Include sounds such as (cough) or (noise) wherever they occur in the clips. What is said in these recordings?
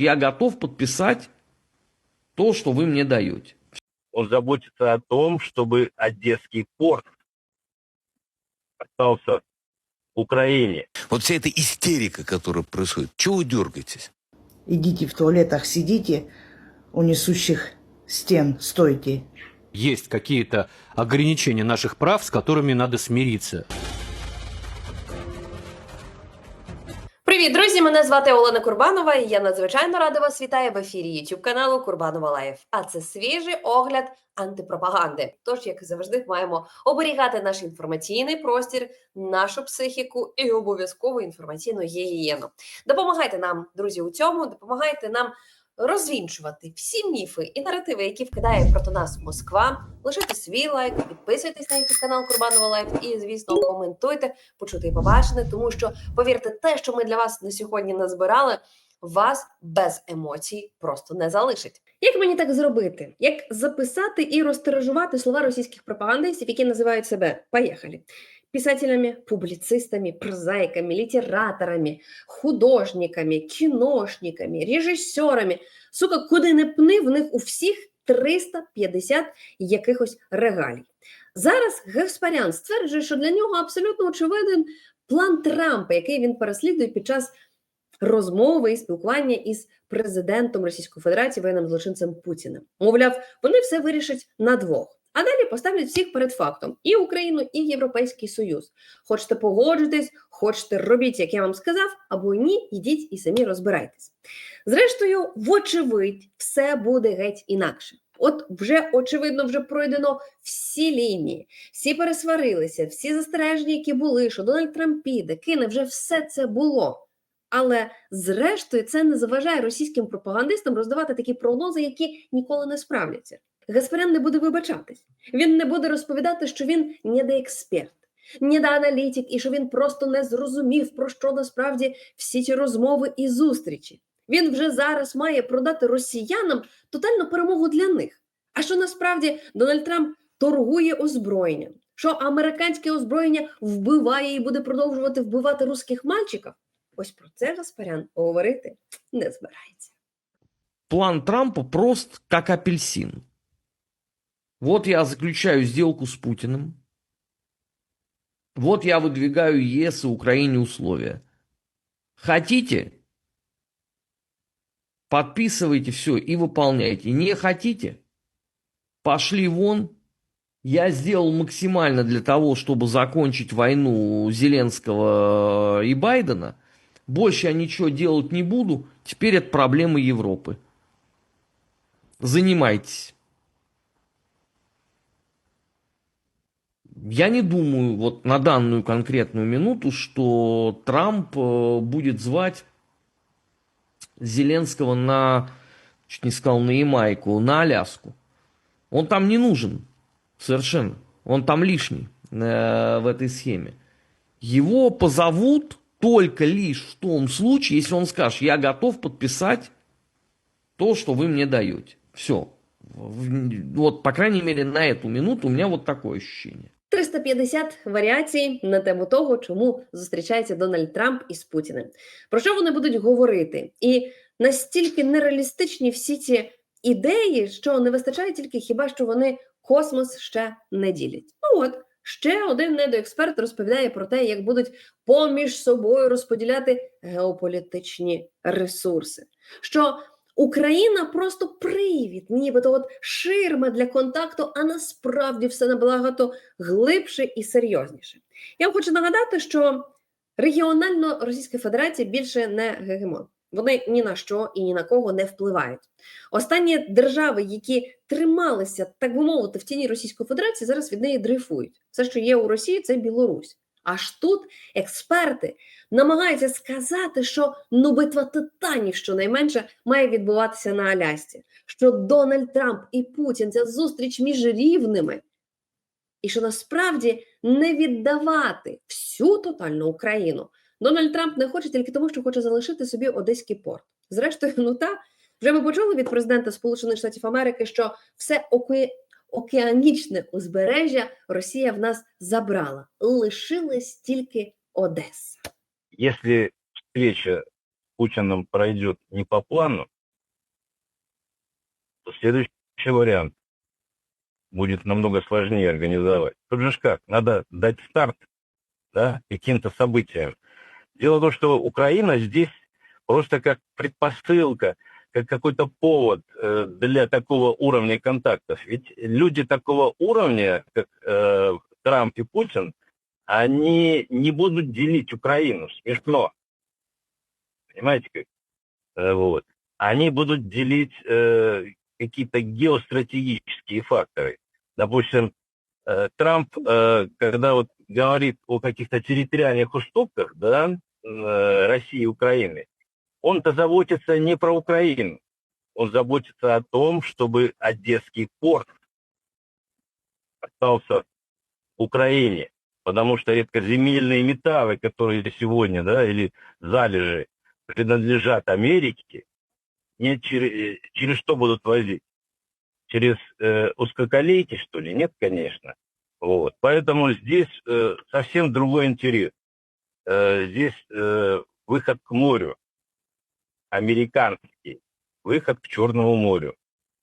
я готов подписать то, что вы мне даете. Он заботится о том, чтобы Одесский порт остался в Украине. Вот вся эта истерика, которая происходит, чего вы дергаетесь? Идите в туалетах, сидите, у несущих стен стойте. Есть какие-то ограничения наших прав, с которыми надо смириться. Привіт, друзі! Мене звати Олена Курбанова, і я надзвичайно рада вас вітаю в ефірі YouTube каналу Курбанова Лайф. А це свіжий огляд антипропаганди. Тож, як завжди, маємо оберігати наш інформаційний простір, нашу психіку і обов'язково інформаційну гігієну. Допомагайте нам, друзі, у цьому, допомагайте нам розвінчувати всі міфи і наративи, які вкидає проти нас Москва. Лишайте свій лайк, підписуйтесь на YouTube канал Курбанова Лайф і, звісно, коментуйте, почути і побачити, тому що повірте, те, що ми для вас на сьогодні назбирали, вас без емоцій просто не залишить. Як мені так зробити? Як записати і розтиражувати слова російських пропагандистів, які називають себе «поїхали»? писателями, публицистами, прозаиками, літераторами, художниками, кіношниками, режисерами. Сука, куди не пни, в них у всіх 350 якихось регалій. Зараз Геспарян стверджує, що для нього абсолютно очевиден план Трампа, який він переслідує під час розмови і спілкування із президентом Російської Федерації воєнним злочинцем Путіним. Мовляв, вони все вирішать на двох. А далі поставлять всіх перед фактом і Україну, і Європейський Союз. Хочете погоджуйтесь, хочете робіть, як я вам сказав, або ні, йдіть і самі розбирайтесь. Зрештою, вочевидь, все буде геть інакше. От вже очевидно, вже пройдено всі лінії, всі пересварилися, всі застереження, які були, що Дональд Трамп піде, кине, вже все це було. Але зрештою це не заважає російським пропагандистам роздавати такі прогнози, які ніколи не справляться. Гаспарян не буде вибачатись. Він не буде розповідати, що він недоексперт, недоаналітик і що він просто не зрозумів, про що насправді всі ці розмови і зустрічі. Він вже зараз має продати росіянам тотальну перемогу для них. А що насправді Дональд Трамп торгує озброєнням, що американське озброєння вбиває і буде продовжувати вбивати русських мальчиків? Ось про це Гаспарян говорити не збирається. План Трампа прост, как апельсин. Вот я заключаю сделку с Путиным. Вот я выдвигаю ЕС и Украине условия. Хотите? Подписывайте все и выполняйте. Не хотите? Пошли вон. Я сделал максимально для того, чтобы закончить войну Зеленского и Байдена. Больше я ничего делать не буду. Теперь это проблемы Европы. Занимайтесь. Я не думаю вот на данную конкретную минуту, что Трамп э, будет звать Зеленского на, чуть не сказал, на Ямайку, на Аляску. Он там не нужен совершенно. Он там лишний э, в этой схеме. Его позовут только лишь в том случае, если он скажет, я готов подписать то, что вы мне даете. Все. Вот, по крайней мере, на эту минуту у меня вот такое ощущение. 350 варіацій на тему того, чому зустрічається Дональд Трамп із Путіним. Про що вони будуть говорити? І настільки нереалістичні всі ці ідеї, що не вистачає тільки хіба що вони космос ще не ділять. Ну от Ще один недоексперт розповідає про те, як будуть поміж собою розподіляти геополітичні ресурси. Що Україна просто привід, нібито от ширма для контакту, а насправді все набагато глибше і серйозніше. Я вам хочу нагадати, що регіонально Російська Федерація більше не гегемон. Вони ні на що і ні на кого не впливають. Останні держави, які трималися, так би мовити, в тіні Російської Федерації, зараз від неї дрейфують. Все, що є у Росії, це Білорусь. Аж тут експерти намагаються сказати, що ну битва титанів щонайменше має відбуватися на Алясці, що Дональд Трамп і Путін це зустріч між рівними, і що насправді не віддавати всю тотальну Україну. Дональд Трамп не хоче тільки тому, що хоче залишити собі Одеський порт. Зрештою, ну та вже ми почули від президента Сполучених Штатів Америки, що все оке... океанічне узбережжя Росія в нас забрала. Лишилась тільки Одеса. Если встреча с Путиным пройдет не по плану, то следующий вариант будет намного сложнее организовать. Тут же ж как, надо дать старт да, каким-то событиям. Дело в том, что Украина здесь просто как предпосылка, как какой-то повод э, для такого уровня контактов. Ведь люди такого уровня, как э, Трамп и Путин, они не будут делить Украину. Смешно. Понимаете как? Э, вот. Они будут делить э, какие-то геостратегические факторы. Допустим, э, Трамп, э, когда вот говорит о каких-то территориальных уступках, да, России и Украины, он-то заботится не про Украину. Он заботится о том, чтобы Одесский порт остался в Украине. Потому что редкоземельные металлы, которые сегодня, да, или залежи, принадлежат Америке, не через, через что будут возить? Через э, узкоколейки, что ли? Нет, конечно. Вот. Поэтому здесь э, совсем другой интерес. Э, здесь э, выход к морю американский, выход к Черному морю.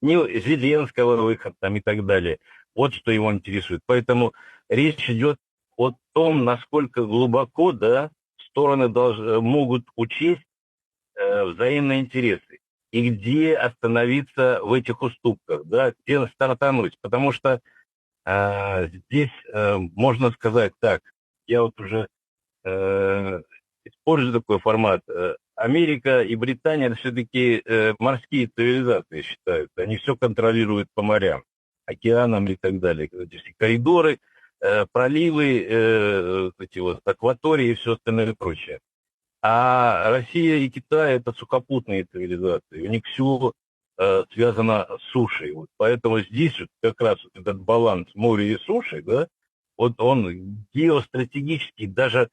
Не Зеленского выход там и так далее. Вот что его интересует. Поэтому речь идет о том, насколько глубоко да, стороны должны, могут учесть э, взаимные интересы и где остановиться в этих уступках, да, где стартануть. Потому что э, здесь э, можно сказать так, я вот уже э, такой формат. Э, Америка и Британия это все-таки э, морские цивилизации считают. Они все контролируют по морям, океанам и так далее. Эти коридоры, э, проливы, э, эти вот акватории и все остальное прочее. А Россия и Китай это сухопутные цивилизации. У них все э, связано с сушей. Вот. Поэтому здесь вот как раз этот баланс моря и суши, да, вот он геостратегический, даже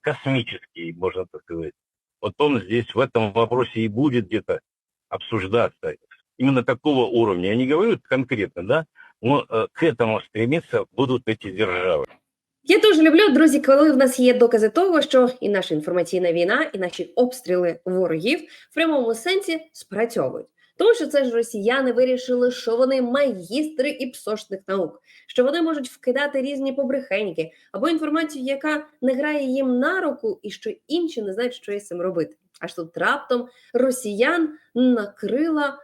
космический, можно так сказать. Вот он здесь в этом вопросе и будет где-то обсуждаться. Именно такого уровня. Я не говорю конкретно, да, но э, к этому стремиться будут эти державы. Я дуже люблю, друзі, коли в нас є докази того, що і наша інформаційна війна, і наші обстріли ворогів в прямому сенсі спрацьовують. Тому що це ж росіяни вирішили, що вони магістри і псошних наук, що вони можуть вкидати різні побрехеньки або інформацію, яка не грає їм на руку, і що інші не знають, що із цим робити. Аж тут раптом росіян накрила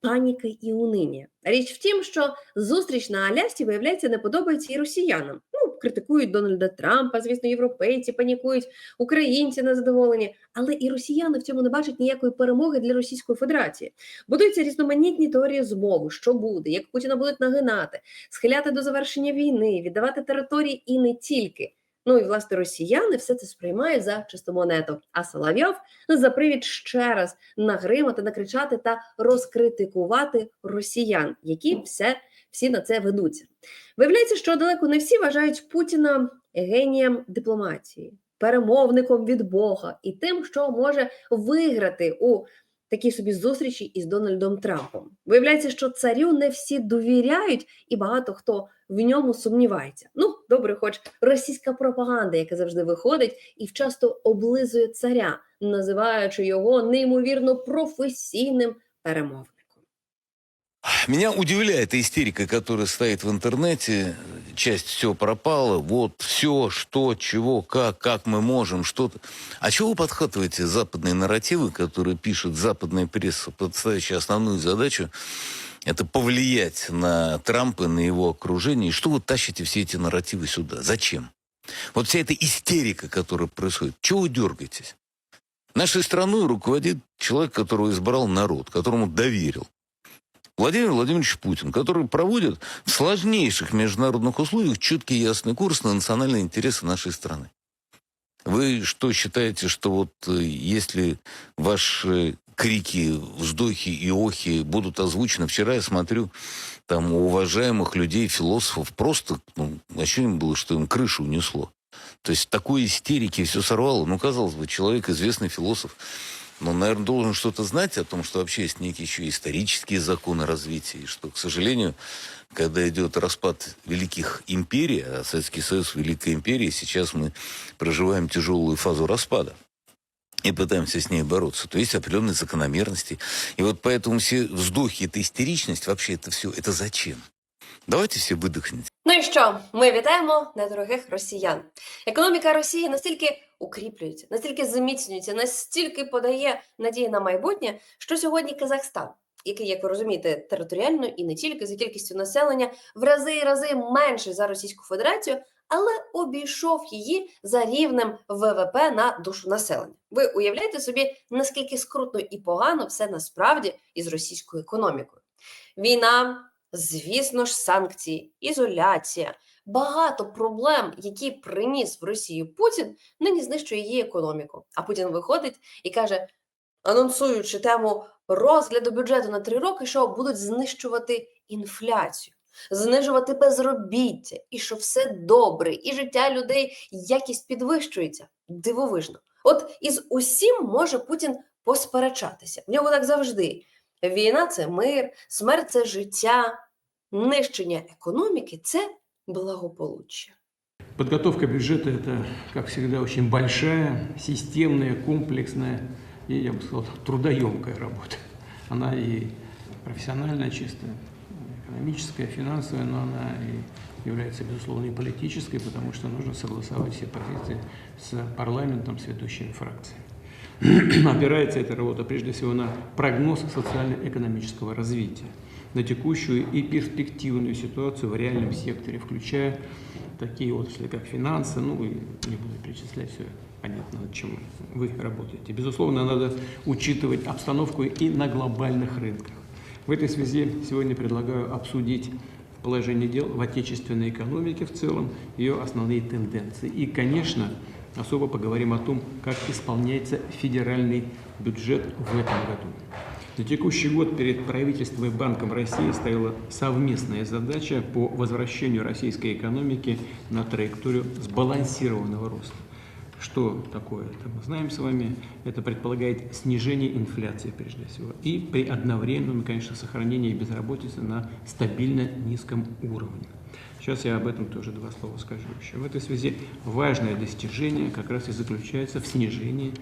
паніка і униння. Річ в тім, що зустріч на Алясці, виявляється, не подобається і росіянам. Ну, критикують Дональда Трампа, звісно, європейці панікують, українці незадоволені. Але і росіяни в цьому не бачать ніякої перемоги для Російської Федерації. Будуються різноманітні теорії змови, що буде, як Путіна будуть нагинати, схиляти до завершення війни, віддавати території і не тільки. Ну і власне росіяни все це сприймають за чисту монету. А Соловйов за привід ще раз нагримати, накричати та розкритикувати росіян, які все, всі на це ведуться. Виявляється, що далеко не всі вважають Путіна генієм дипломатії, перемовником від Бога і тим, що може виграти у такій собі зустрічі із Дональдом Трампом. Виявляється, що царю не всі довіряють, і багато хто в ньому сумнівається. Ну, добре, хоч російська пропаганда, яка завжди виходить і часто облизує царя, називаючи його неймовірно професійним перемовником. Меня удивляет истерика, которая стоит в интернете. Часть все пропала. Вот все, что, чего, как, как мы можем, что-то. А чего вы подхватываете западные нарративы, которые пишет западная пресса, подставящая основную задачу это повлиять на Трампа, на его окружение. И что вы тащите все эти нарративы сюда? Зачем? Вот вся эта истерика, которая происходит. Чего вы дергаетесь? Нашей страной руководит человек, которого избрал народ, которому доверил. Владимир Владимирович Путин, который проводит в сложнейших международных условиях четкий и ясный курс на национальные интересы нашей страны. Вы что считаете, что вот э, если ваши крики, вздохи и охи будут озвучены? Вчера я смотрю, там у уважаемых людей, философов, просто ну, ощущение было, что им крышу унесло. То есть такой истерики все сорвало. Ну, казалось бы, человек, известный философ, но, наверное, должен что-то знать о том, что вообще есть некие еще исторические законы развития, и что, к сожалению, когда идет распад великих империй, а Советский Союз – Великая империя, сейчас мы проживаем тяжелую фазу распада. и пытаемся с ней бороться, то есть определенные закономерности. И вот поэтому все вздохи, эта истеричность, вообще это все, это зачем? Давайте все выдохнем. Ну і що? Ми вітаємо недорогих росіян. Економіка Росії настільки укріплюється, настільки зміцнюється, настільки подає надії на майбутнє, що сьогодні Казахстан, який, як ви розумієте, територіально і не тільки за кількістю населення, в рази і рази менший за Російську Федерацію, але обійшов її за рівнем ВВП на душу населення. Ви уявляєте собі, наскільки скрутно і погано все насправді із російською економікою? Війна, звісно ж, санкції, ізоляція, багато проблем, які приніс в Росію Путін, нині знищує її економіку. А Путін виходить і каже, анонсуючи тему розгляду бюджету на три роки, що будуть знищувати інфляцію. Знижувати безробіття, і що все добре, і життя людей, якість підвищується. Дивовижно. От із усім може Путін посперечатися. В нього так завжди. Війна це мир, смерть це життя, нищення економіки це благополуччя. Подготовка бюджета – это, как всегда, очень большая, системная, комплексная и, я бы сказал, трудоемкая работа. Она и профессиональная, чисто экономическая, финансовая, но она и является, безусловно, и политической, потому что нужно согласовать все позиции с парламентом, с ведущими фракциями. (clears throat) Опирается эта работа прежде всего на прогноз социально-экономического развития, на текущую и перспективную ситуацию в реальном секторе, включая такие отрасли, как финансы, ну, и не буду перечислять все, понятно, над чем вы работаете. Безусловно, надо учитывать обстановку и на глобальных рынках. В этой связи сегодня предлагаю обсудить положение дел в отечественной экономике в целом, ее основные тенденции. И, конечно, особо поговорим о том, как исполняется федеральный бюджет в этом году. На текущий год перед правительством и Банком России стояла совместная задача по возвращению российской экономики на траекторию сбалансированного роста. Что такое это? Мы знаем с вами, это предполагает снижение инфляции прежде всего и при одновременном, конечно, сохранении безработицы на стабильно низком уровне. Сейчас я об этом тоже два слова скажу еще. В этой связи важное достижение как раз и заключается в снижении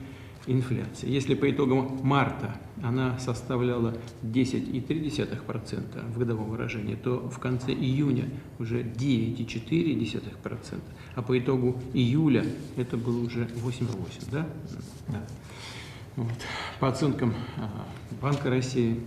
инфляции. Если по итогам марта она составляла 10,3% в годовом выражении, то в конце июня уже 9,4%, а по итогу июля это было уже 8,8%. Да? Да. Вот. По оценкам а, Банка России,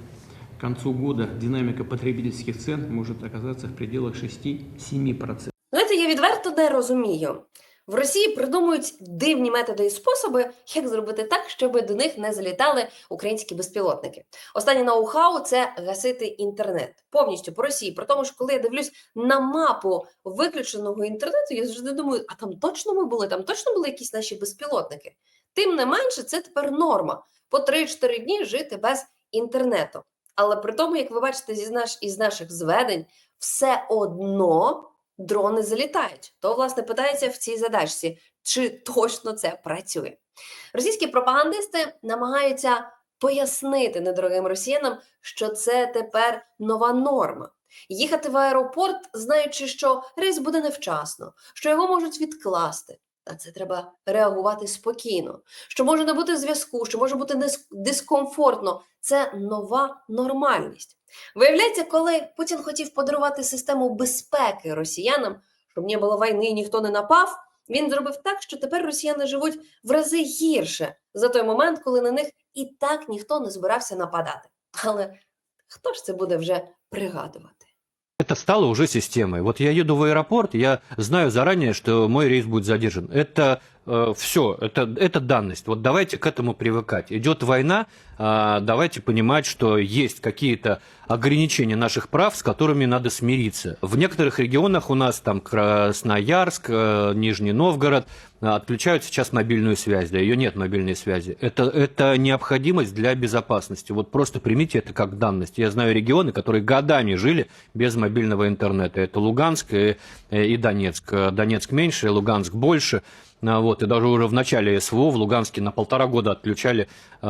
к концу года динамика потребительских цен может оказаться в пределах 6-7%. Знаєте, я відверто не розумію. В Росії придумують дивні методи і способи, як зробити так, щоб до них не залітали українські безпілотники. Останнє ноу-хау це гасити інтернет повністю по Росії. При тому, що коли я дивлюсь на мапу виключеного інтернету, я завжди думаю, а там точно ми були, там точно були якісь наші безпілотники. Тим не менше, це тепер норма по 3-4 дні жити без інтернету. Але при тому, як ви бачите, із наших зведень, все одно дрони залітають. То, власне, питається в цій задачці, чи точно це працює. Російські пропагандисти намагаються пояснити недорогим росіянам, що це тепер нова норма. Їхати в аеропорт, знаючи, що рейс буде невчасно, що його можуть відкласти. На це треба реагувати спокійно, що може не бути зв'язку, що може бути дискомфортно. Це нова нормальність. Виявляється, коли Путін хотів подарувати систему безпеки росіянам, щоб не було війни і ніхто не напав, він зробив так, що тепер росіяни живуть в рази гірше за той момент, коли на них і так ніхто не збирався нападати. Але хто ж це буде вже пригадувати? Это стало уже системой. Вот я еду в аэропорт, я знаю заранее, что мой рейс будет задержан. Это все, это, это данность. Вот давайте к этому привыкать. Идет война, а, давайте понимать, что есть какие-то ограничения наших прав, с которыми надо смириться. В некоторых регионах у нас, там Красноярск, э, Нижний Новгород, отключают сейчас мобильную связь, да, ее нет мобильной связи. Это, это необходимость для безопасности. Вот просто примите это как данность. Я знаю регионы, которые годами жили без мобильного интернета. Это Луганск и, и Донецк. Донецк меньше, Луганск больше. А, Вот, и даже уже в начале СВО в Луганске на полтора года отключали э,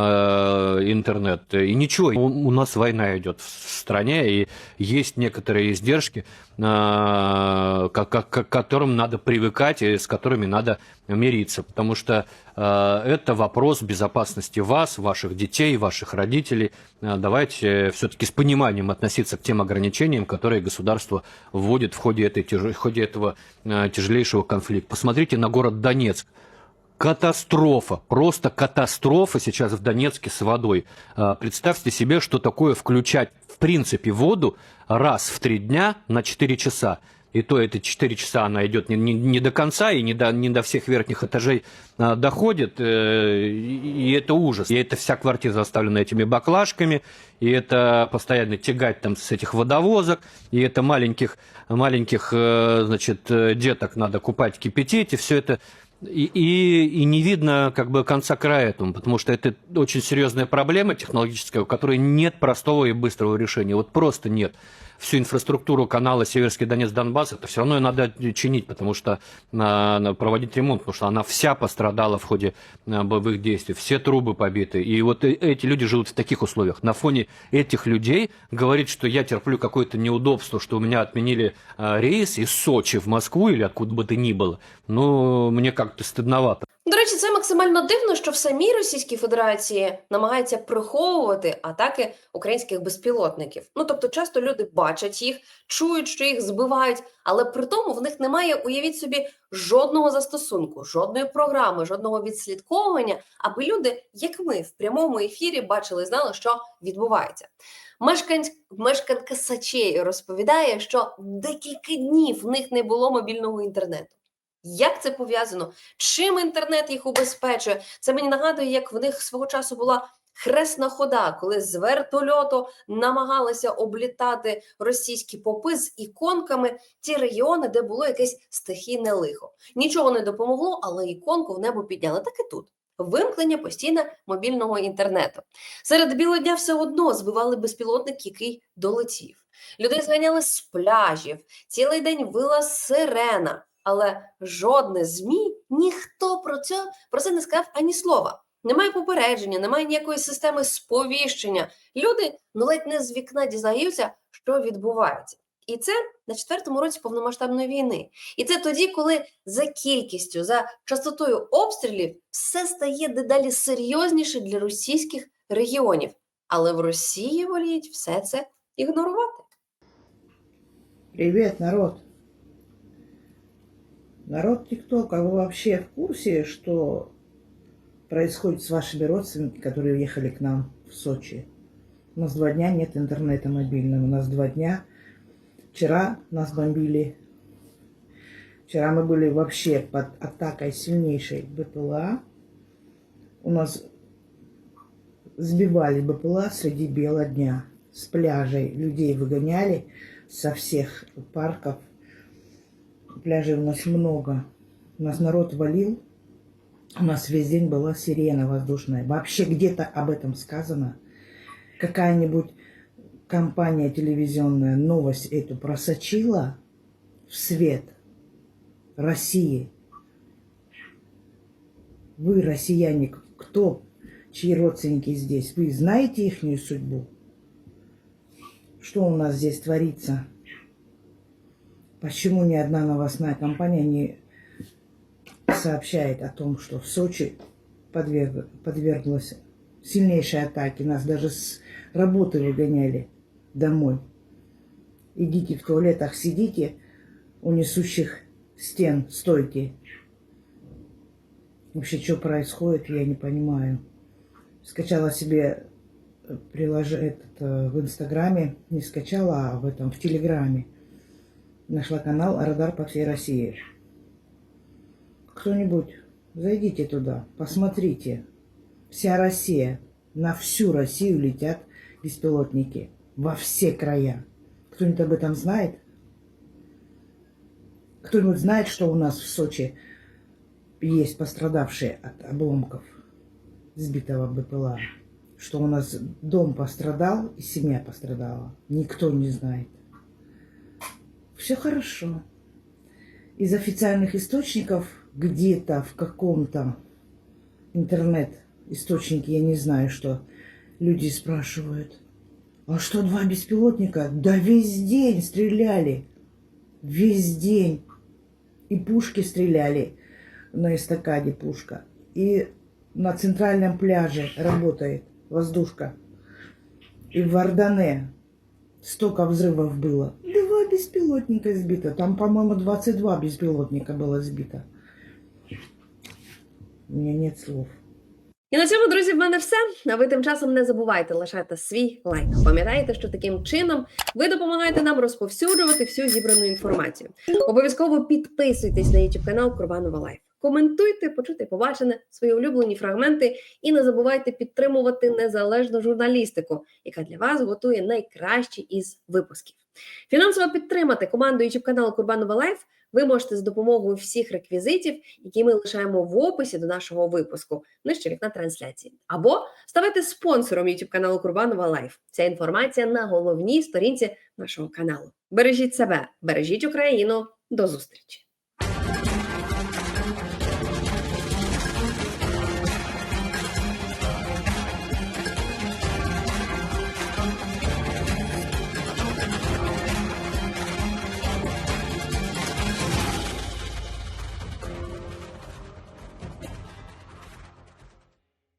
интернет. И ничего, у, у нас война идет в стране, и есть некоторые издержки, э, к, к- к которым надо привыкать и с которыми надо мириться. Потому что Это вопрос безопасности вас, ваших детей, ваших родителей. Э, Давайте все-таки с пониманием относиться к тем ограничениям, которые государство вводит в ходе, этой, в ходе этого э, тяжелейшего конфликта. Посмотрите на город Донецк. Катастрофа, просто катастрофа сейчас в Донецке с водой. Представьте себе, что такое включать в принципе воду раз в три дня на 4 часа. И то это 4 часа она идет не, не- не до конца и не до, не до всех верхних этажей а, доходит. э, и, это ужас. И это вся квартира заставлена этими баклажками, и это постоянно тягать там с этих водовозок, и это маленьких, маленьких э, значит, э, деток надо купать, кипятить, и все это и, и, и не видно как бы конца края этому, потому что это очень серьезная проблема технологическая, у которой нет простого и быстрого решения. Вот просто нет. Всю инфраструктуру канала Северский Донец Донбасс, это все равно надо чинить, потому что проводить ремонт, потому что она вся пострадала в ходе а, боевых действий, все трубы побиты. И вот э- эти люди живут в таких условиях. На фоне этих людей говорить, что я терплю какое-то неудобство, что у меня отменили а, рейс из Сочи в Москву или откуда бы то ни было, ну, мне как-то стыдновато. До речі, це максимально дивно, що в самій Російській Федерації намагаються приховувати атаки українських безпілотників. Ну тобто, часто люди бачать їх, чують, що їх збивають, але при тому в них немає, уявіть собі, жодного застосунку, жодної програми, жодного відслідковування, аби люди, як ми, в прямому ефірі бачили і знали, що відбувається. Мешканць, мешканка Сачей розповідає, що декілька днів в них не було мобільного інтернету. Як це пов'язано? Чим інтернет їх убезпечує? Це мені нагадує, як в них свого часу була хресна хода, коли з вертольоту намагалися облітати російські попи з іконками ті регіони, де було якесь стихійне лихо. Нічого не допомогло, але іконку в небо підняли. Так і тут. Вимкнення постійне мобільного інтернету. Серед білого дня все одно збивали безпілотник, який долетів. Людей зганяли з пляжів, цілий день вила сирена. Але жодне ЗМІ, ніхто про це, про це не сказав ані слова. Немає попередження, немає ніякої системи сповіщення. Люди ну ледь не з вікна дізнаються, що відбувається. І це на четвертому році повномасштабної війни. І це тоді, коли за кількістю, за частотою обстрілів все стає дедалі серйозніше для російських регіонів. Але в Росії воліють все це ігнорувати. Привет, народ. Народ ТикТока, вы вообще в курсе, что происходит с вашими родственниками, которые уехали к нам в Сочи? У нас два дня нет интернета мобильного. У нас два дня. Вчера нас бомбили. Вчера мы были вообще под атакой сильнейшей БПЛА. У нас сбивали БПЛА среди бела дня. С пляжей людей выгоняли со всех парков. Пляжей у нас много. У нас народ валил. У нас весь день была сирена воздушная. Вообще где-то об этом сказано. Какая-нибудь компания телевизионная новость эту просочила в свет России. Вы, россияне, кто, чьи родственники здесь, вы знаете их судьбу? Что у нас здесь творится? Почему ни одна новостная компания не сообщает о том, что в Сочи подверг, подверглась сильнейшей атаке. Нас даже с работы выгоняли домой. Идите в туалетах, сидите у несущих стен, стойте. Вообще, что происходит, я не понимаю. Скачала себе приложение этот, э, в Инстаграме, не скачала, а в этом, в Телеграме. Нашла канал Радар по всей России. Кто-нибудь, зайдите туда, посмотрите. Вся Россия, на всю Россию летят беспилотники. Во все края. Кто-нибудь об этом знает? Кто-нибудь знает, что у нас в Сочи есть пострадавшие от обломков сбитого БПЛА? Что у нас дом пострадал и семья пострадала? Никто не знает. Все хорошо. Из официальных источников где-то в каком-то интернет-источнике, я не знаю, что люди спрашивают, а что два беспилотника? Да весь день стреляли. Весь день. И пушки стреляли на эстакаде пушка. И на центральном пляже работает воздушка. И в Вардане столько взрывов было. Беспилотника сбито. Там, по-моему, 22 беспилотника было сбито. У меня нет слов. І на цьому, друзі, в мене все. А ви тим часом не забувайте лишати свій лайк. Пам'ятайте, що таким чином ви допомагаєте нам розповсюджувати всю зібрану інформацію. Обов'язково підписуйтесь на YouTube канал Курбанова Лайф. Коментуйте, почути побачене, свої улюблені фрагменти, і не забувайте підтримувати незалежну журналістику, яка для вас готує найкращі із випусків. Фінансово підтримати команду YouTube каналу Курбанова Лайф ви можете з допомогою всіх реквізитів, які ми лишаємо в описі до нашого випуску, нижче вікна трансляції, або ставайте спонсором YouTube каналу Курбанова Лайф. Ця інформація на головній сторінці нашого каналу. Бережіть себе, бережіть Україну. До зустрічі!